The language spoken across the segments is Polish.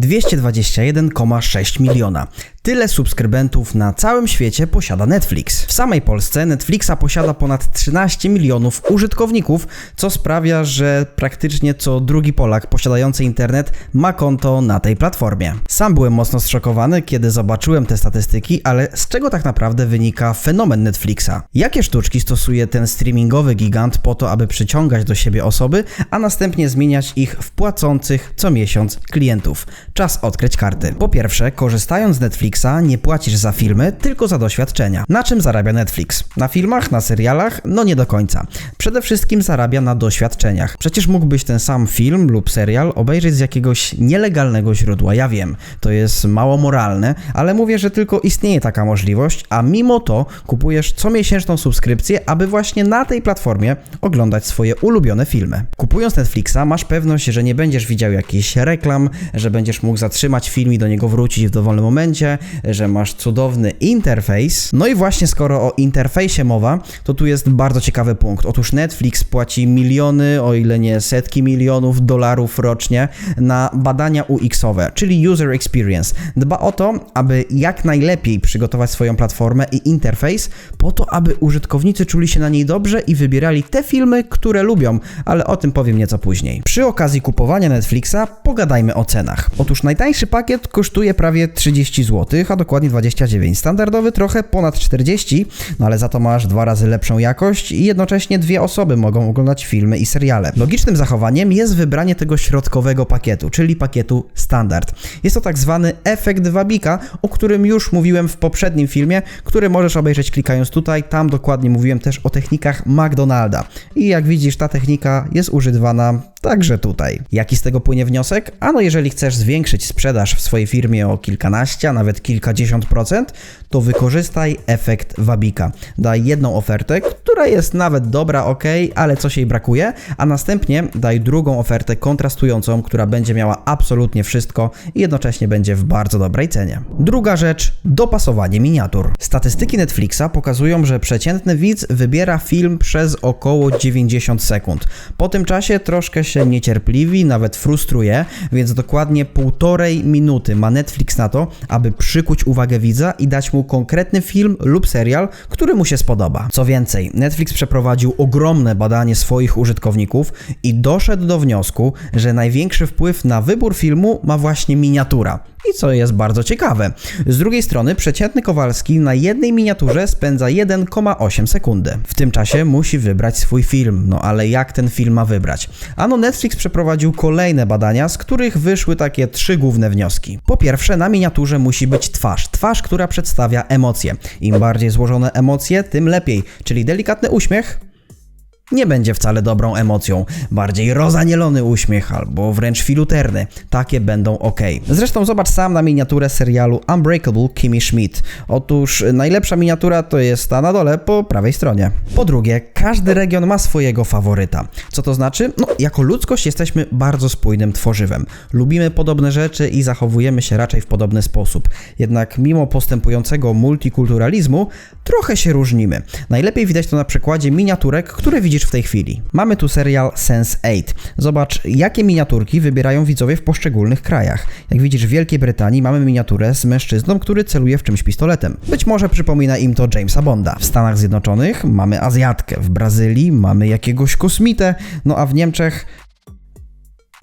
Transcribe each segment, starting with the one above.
221,6 miliona. Tyle subskrybentów na całym świecie posiada Netflix. W samej Polsce Netflixa posiada ponad 13 milionów użytkowników, co sprawia, że praktycznie co drugi Polak posiadający internet ma konto na tej platformie. Sam byłem mocno zszokowany, kiedy zobaczyłem te statystyki, ale z czego tak naprawdę wynika fenomen Netflixa? Jakie sztuczki stosuje ten streamingowy gigant po to, aby przyciągać do siebie osoby, a następnie zmieniać ich w płacących co miesiąc klientów? Czas odkryć karty. Po pierwsze, korzystając z Netflixa, nie płacisz za filmy, tylko za doświadczenia. Na czym zarabia Netflix? Na filmach, na serialach? No nie do końca. Przede wszystkim zarabia na doświadczeniach. Przecież mógłbyś ten sam film lub serial obejrzeć z jakiegoś nielegalnego źródła. Ja wiem, to jest mało moralne, ale mówię, że tylko istnieje taka możliwość, a mimo to kupujesz comiesięczną subskrypcję, aby właśnie na tej platformie oglądać swoje ulubione filmy. Kupując Netflixa masz pewność, że nie będziesz widział jakichś reklam, że będziesz mógł zatrzymać film i do niego wrócić w dowolnym momencie, że masz cudowny interfejs. No i właśnie skoro o interfejsie mowa, to tu jest bardzo ciekawy punkt. Otóż Netflix płaci miliony, o ile nie setki milionów dolarów rocznie na badania UX-owe, czyli User Experience. Dba o to, aby jak najlepiej przygotować swoją platformę i interfejs, po to, aby użytkownicy czuli się na niej dobrze i wybierali te filmy, które lubią, ale o tym powiem nieco później. Przy okazji kupowania Netflixa pogadajmy o cenach. Otóż najtańszy pakiet kosztuje prawie 30 zł, a dokładnie 29. Standardowy trochę ponad 40, no ale za to masz dwa razy lepszą jakość i jednocześnie dwie osoby mogą oglądać filmy i seriale. Logicznym zachowaniem jest wybranie tego środkowego pakietu, czyli pakietu standard. Jest to tak zwany efekt wabika, o którym już mówiłem w poprzednim filmie, który możesz obejrzeć klikając tutaj. Tam dokładnie mówiłem też o technikach McDonalda. I jak widzisz, ta technika jest używana Także tutaj. Jaki z tego płynie wniosek? Ano, jeżeli chcesz zwiększyć sprzedaż w swojej firmie o kilkanaście, a nawet kilkadziesiąt procent, to wykorzystaj efekt wabika. Daj jedną ofertę, która jest nawet dobra, ok, ale coś jej brakuje, a następnie daj drugą ofertę kontrastującą, która będzie miała absolutnie wszystko i jednocześnie będzie w bardzo dobrej cenie. Druga rzecz, dopasowanie miniatur. Statystyki Netflixa pokazują, że przeciętny widz wybiera film przez około 90 sekund. Po tym czasie troszkę się niecierpliwi, nawet frustruje, więc dokładnie półtorej minuty ma Netflix na to, aby przykuć uwagę widza i dać mu konkretny film lub serial, który mu się spodoba. Co więcej, Netflix przeprowadził ogromne badanie swoich użytkowników i doszedł do wniosku, że największy wpływ na wybór filmu ma właśnie miniatura. I co jest bardzo ciekawe. Z drugiej strony przeciętny Kowalski na jednej miniaturze spędza 1,8 sekundy. W tym czasie musi wybrać swój film. No ale jak ten film ma wybrać? Ano Netflix przeprowadził kolejne badania, z których wyszły takie trzy główne wnioski. Po pierwsze, na miniaturze musi być twarz. Twarz, która przedstawia emocje. Im bardziej złożone emocje, tym lepiej. Czyli delikatny uśmiech, nie będzie wcale dobrą emocją. Bardziej rozanielony uśmiech albo wręcz filuterny. Takie będą ok. Zresztą zobacz sam na miniaturę serialu Unbreakable Kimmy Schmidt. Otóż najlepsza miniatura to jest ta na dole po prawej stronie. Po drugie, każdy region ma swojego faworyta. Co to znaczy? No, jako ludzkość jesteśmy bardzo spójnym tworzywem. Lubimy podobne rzeczy i zachowujemy się raczej w podobny sposób. Jednak mimo postępującego multikulturalizmu, trochę się różnimy. Najlepiej widać to na przykładzie miniaturek, które widzisz w tej chwili. Mamy tu serial Sense8. Zobacz, jakie miniaturki wybierają widzowie w poszczególnych krajach. Jak widzisz, w Wielkiej Brytanii mamy miniaturę z mężczyzną, który celuje w czymś pistoletem. Być może przypomina im to Jamesa Bonda. W Stanach Zjednoczonych mamy Azjatkę, w Brazylii mamy jakiegoś kosmitę, no a w Niemczech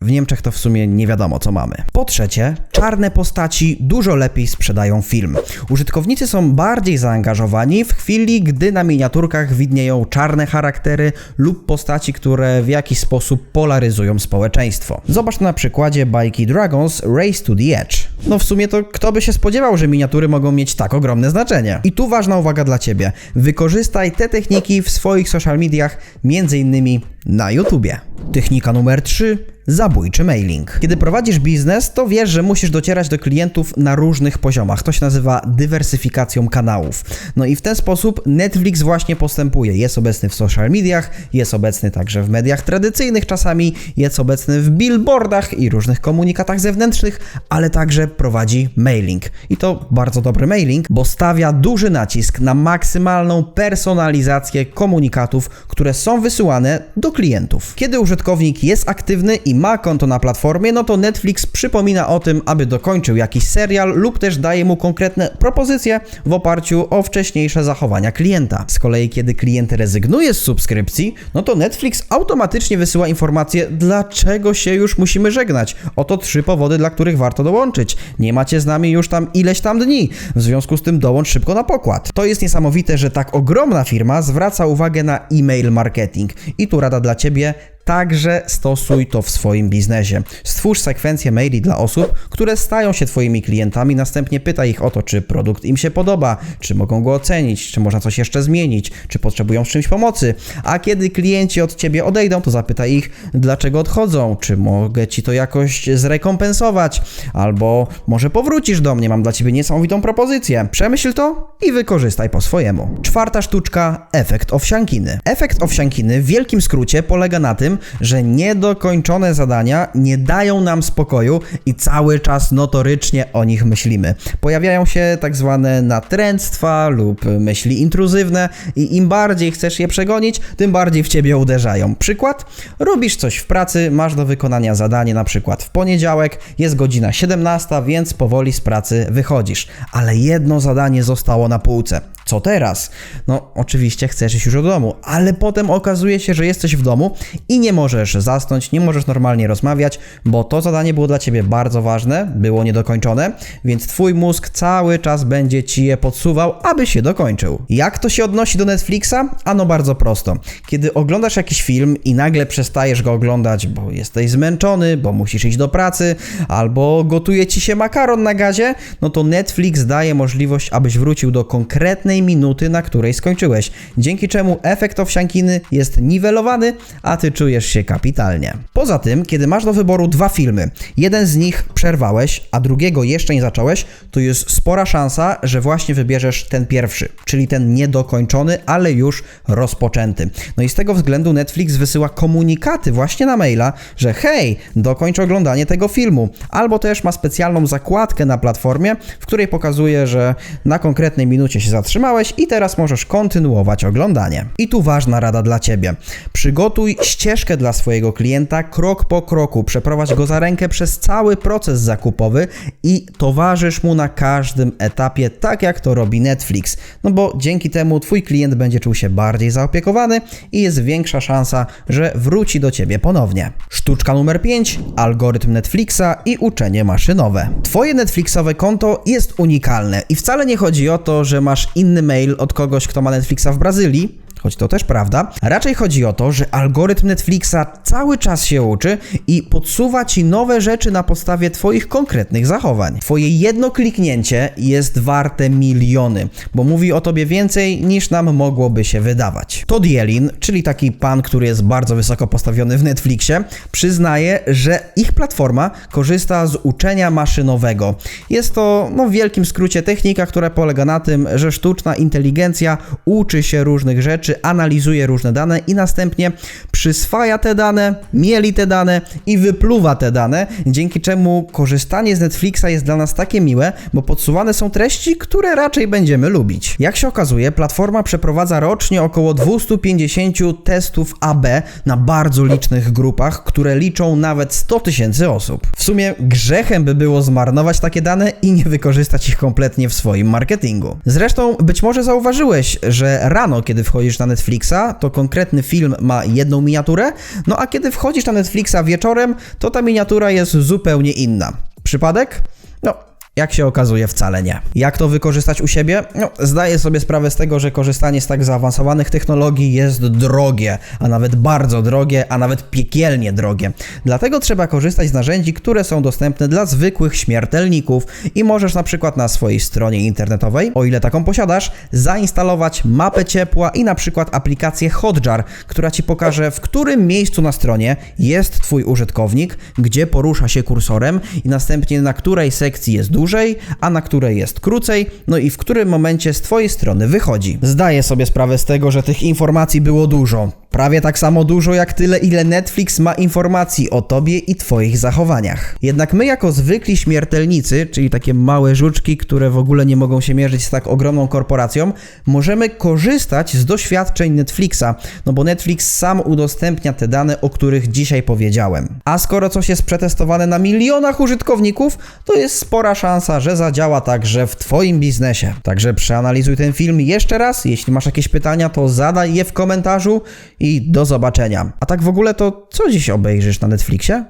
w Niemczech to w sumie nie wiadomo, co mamy. Po trzecie, czarne postaci dużo lepiej sprzedają film. Użytkownicy są bardziej zaangażowani w chwili, gdy na miniaturkach widnieją czarne charaktery lub postaci, które w jakiś sposób polaryzują społeczeństwo. Zobacz na przykładzie bajki Dragons Race to the Edge. No w sumie to kto by się spodziewał, że miniatury mogą mieć tak ogromne znaczenie. I tu ważna uwaga dla Ciebie. Wykorzystaj te techniki w swoich social mediach, między innymi na YouTubie. Technika numer 3 zabójczy mailing. Kiedy prowadzisz biznes, to wiesz, że musisz docierać do klientów na różnych poziomach. To się nazywa dywersyfikacją kanałów. No i w ten sposób Netflix właśnie postępuje. Jest obecny w social mediach, jest obecny także w mediach tradycyjnych czasami, jest obecny w billboardach i różnych komunikatach zewnętrznych, ale także prowadzi mailing. I to bardzo dobry mailing, bo stawia duży nacisk na maksymalną personalizację komunikatów, które są wysyłane do klientów. Kiedy użytkownik jest aktywny i ma konto na platformie, no to Netflix przypomina o tym, aby dokończył jakiś serial lub też daje mu konkretne propozycje w oparciu o wcześniejsze zachowania klienta. Z kolei, kiedy klient rezygnuje z subskrypcji, no to Netflix automatycznie wysyła informację, dlaczego się już musimy żegnać. Oto trzy powody, dla których warto dołączyć. Nie macie z nami już tam ileś tam dni. W związku z tym dołącz szybko na pokład. To jest niesamowite, że tak ogromna firma zwraca uwagę na e-mail marketing. I tu rada dla Ciebie, Także stosuj to w swoim biznesie. Stwórz sekwencję maili dla osób, które stają się Twoimi klientami, następnie pytaj ich o to, czy produkt im się podoba, czy mogą go ocenić, czy można coś jeszcze zmienić, czy potrzebują z czymś pomocy. A kiedy klienci od Ciebie odejdą, to zapytaj ich, dlaczego odchodzą, czy mogę Ci to jakoś zrekompensować, albo może powrócisz do mnie, mam dla Ciebie niesamowitą propozycję. Przemyśl to i wykorzystaj po swojemu. Czwarta sztuczka, efekt owsiankiny. Efekt owsiankiny w wielkim skrócie polega na tym, że niedokończone zadania nie dają nam spokoju i cały czas notorycznie o nich myślimy. Pojawiają się tak zwane natręctwa lub myśli intruzywne i im bardziej chcesz je przegonić, tym bardziej w ciebie uderzają. Przykład? Robisz coś w pracy, masz do wykonania zadanie na przykład w poniedziałek, jest godzina 17, więc powoli z pracy wychodzisz, ale jedno zadanie zostało na półce. Co teraz? No, oczywiście chcesz iść już do domu, ale potem okazuje się, że jesteś w domu i nie możesz zasnąć, nie możesz normalnie rozmawiać, bo to zadanie było dla ciebie bardzo ważne, było niedokończone, więc twój mózg cały czas będzie ci je podsuwał, aby się dokończył. Jak to się odnosi do Netflixa? Ano bardzo prosto. Kiedy oglądasz jakiś film i nagle przestajesz go oglądać, bo jesteś zmęczony, bo musisz iść do pracy, albo gotuje ci się makaron na gazie, no to Netflix daje możliwość, abyś wrócił do konkretnej minuty, na której skończyłeś, dzięki czemu efekt owsiankiny jest niwelowany, a ty czujesz się kapitalnie. Poza tym, kiedy masz do wyboru dwa filmy, jeden z nich przerwałeś, a drugiego jeszcze nie zacząłeś, to jest spora szansa, że właśnie wybierzesz ten pierwszy, czyli ten niedokończony, ale już rozpoczęty. No i z tego względu Netflix wysyła komunikaty właśnie na maila, że hej, dokończ oglądanie tego filmu, albo też ma specjalną zakładkę na platformie, w której pokazuje, że na konkretnej minucie się zatrzymałeś i teraz możesz kontynuować oglądanie. I tu ważna rada dla Ciebie. Przygotuj ścieżkę dla swojego klienta krok po kroku, przeprowadź go za rękę przez cały proces zakupowy i towarzysz mu na każdym etapie, tak jak to robi Netflix. No bo dzięki temu Twój klient będzie czuł się bardziej zaopiekowany i jest większa szansa, że wróci do Ciebie ponownie. Sztuczka numer 5. Algorytm Netflixa i uczenie maszynowe. Twoje Netflixowe konto jest unikalne i wcale nie chodzi o to, że masz inny mail od kogoś, kto ma Netflixa w Brazylii, choć to też prawda. Raczej chodzi o to, że algorytm Netflixa cały czas się uczy i podsuwa ci nowe rzeczy na podstawie Twoich konkretnych zachowań. Twoje jedno kliknięcie jest warte miliony, bo mówi o Tobie więcej niż nam mogłoby się wydawać. Todd Yelin, czyli taki pan, który jest bardzo wysoko postawiony w Netflixie, przyznaje, że ich platforma korzysta z uczenia maszynowego. Jest to, no w wielkim skrócie, technika, która polega na tym, że sztuczna inteligencja uczy się różnych rzeczy, analizuje różne dane i następnie przyswaja te dane, mieli te dane i wypluwa te dane, dzięki czemu korzystanie z Netflixa jest dla nas takie miłe, bo podsuwane są treści, które raczej będziemy lubić. Jak się okazuje, platforma przeprowadza rocznie około 250 testów AB na bardzo licznych grupach, które liczą nawet 100 tysięcy osób. W sumie grzechem by było zmarnować takie dane i nie wykorzystać ich kompletnie w swoim marketingu. Zresztą być może zauważyłeś, że rano, kiedy wchodzisz na Netflixa, to konkretny film ma jedną miniaturę, no a kiedy wchodzisz na Netflixa wieczorem, to ta miniatura jest zupełnie inna. Przypadek? No, jak się okazuje, wcale nie. Jak to wykorzystać u siebie? No, zdaję sobie sprawę z tego, że korzystanie z tak zaawansowanych technologii jest drogie, a nawet bardzo drogie, a nawet piekielnie drogie. Dlatego trzeba korzystać z narzędzi, które są dostępne dla zwykłych śmiertelników i możesz na przykład na swojej stronie internetowej, o ile taką posiadasz, zainstalować mapę ciepła i na przykład aplikację Hotjar, która ci pokaże, w którym miejscu na stronie jest twój użytkownik, gdzie porusza się kursorem i następnie na której sekcji jest dłużej dłużej, a na której jest krócej, no i w którym momencie z Twojej strony wychodzi. Zdaję sobie sprawę z tego, że tych informacji było dużo. Prawie tak samo dużo jak tyle, ile Netflix ma informacji o tobie i twoich zachowaniach. Jednak my, jako zwykli śmiertelnicy, czyli takie małe żuczki, które w ogóle nie mogą się mierzyć z tak ogromną korporacją, możemy korzystać z doświadczeń Netflixa, no bo Netflix sam udostępnia te dane, o których dzisiaj powiedziałem. A skoro coś jest przetestowane na milionach użytkowników, to jest spora szansa, że zadziała także w Twoim biznesie. Także przeanalizuj ten film jeszcze raz. Jeśli masz jakieś pytania, to zadaj je w komentarzu i do zobaczenia. A tak w ogóle to co dziś obejrzysz na Netflixie?